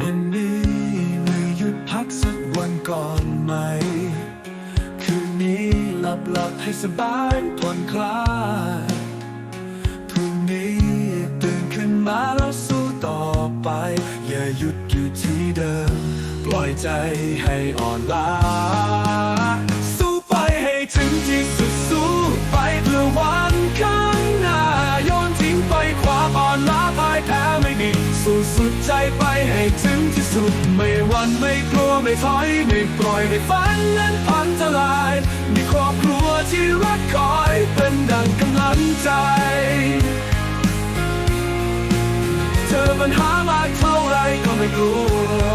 วันนี้หรือหยุดพักสักวันก่อนไหม คืนนี้หลับหลับให้สบายผ่อนคลายพรุ่งนี้ตื่นขึ้นมาแล้วสู้ต่อไป อย่าหยุดอยู่ที่เดิม ปล่อยใจให้อ่อนล้า ไม่หวันไม่กลัวไม่ถอย ไม่ปล่อยไม่ฝันนั้นพังทลาย มีครอบครัวที่รักคอยเป็นดังกำลังใจเจอปัญหามากเท่าไรก็ไม่กลัว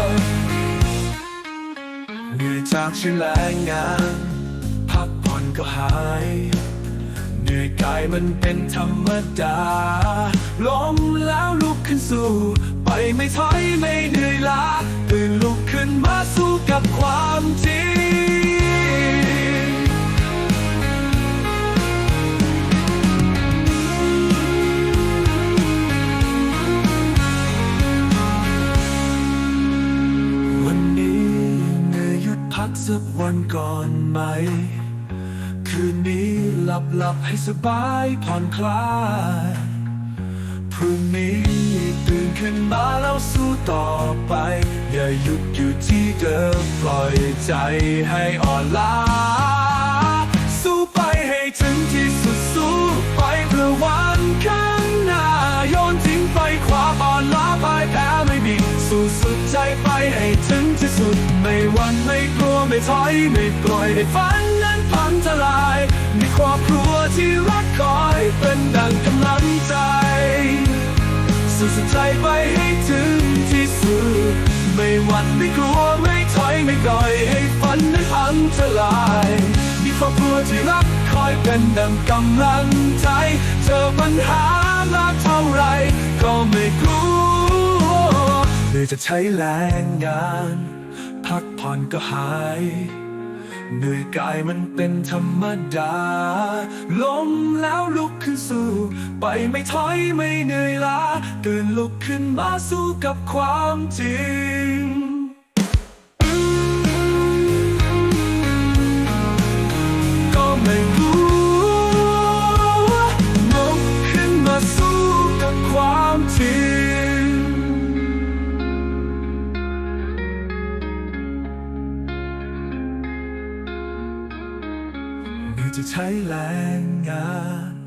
เหนื่อยจากชีวิตแรงงาน พักผ่อนก็หายเหนื่อยกายมันเป็นธรรมดาล้มแล้วลุกขึ้นสู้ ไปไม่ถอยไม่ พักสักวันก่อนไหม คืนนี้หลับหลับให้สบายผ่อนคลายพรุ่งนี้ตื่นขึ้นมาแล้วสู้ต่อไป อย่าหยุดอยู่ที่เดิมปล่อยใจให้อ่อนล้า สู้ไปให้ถึงที่สุดสู้ไปเพื่อวันข้างหน้าโยนทิ้งไปความอ่อนล้าพ่ายแพ้ สู้สุดใจไปให้ถึงที่สุด ไม่วันไม่กลัวไม่ถอยไม่ปล่อยให้ฝันนั้นพังทลาย มีครอบครัวที่รักคอยเป็นดังกำลังใจ สู้สุดใจไปให้ถึงที่สุด ไม่วันไม่กลัวไม่ถอยไม่ปล่อยให้ฝันนั้นพังทลายมีครอบครัวที่รักคอยเป็นดังกำลังใจ เจอปัญหามากเท่าไรก็ไม่กลัว จะใช้แรงงาน พักผ่อนก็หาย เหนื่อยกายมันเป็นธรรมดา ล้มแล้วลุกขึ้นสู้ ไปไม่ถอยไม่เหนื่อยล้าตื่นลุกขึ้นมาสู้กับความจริง หรือจะใช้แรงงาน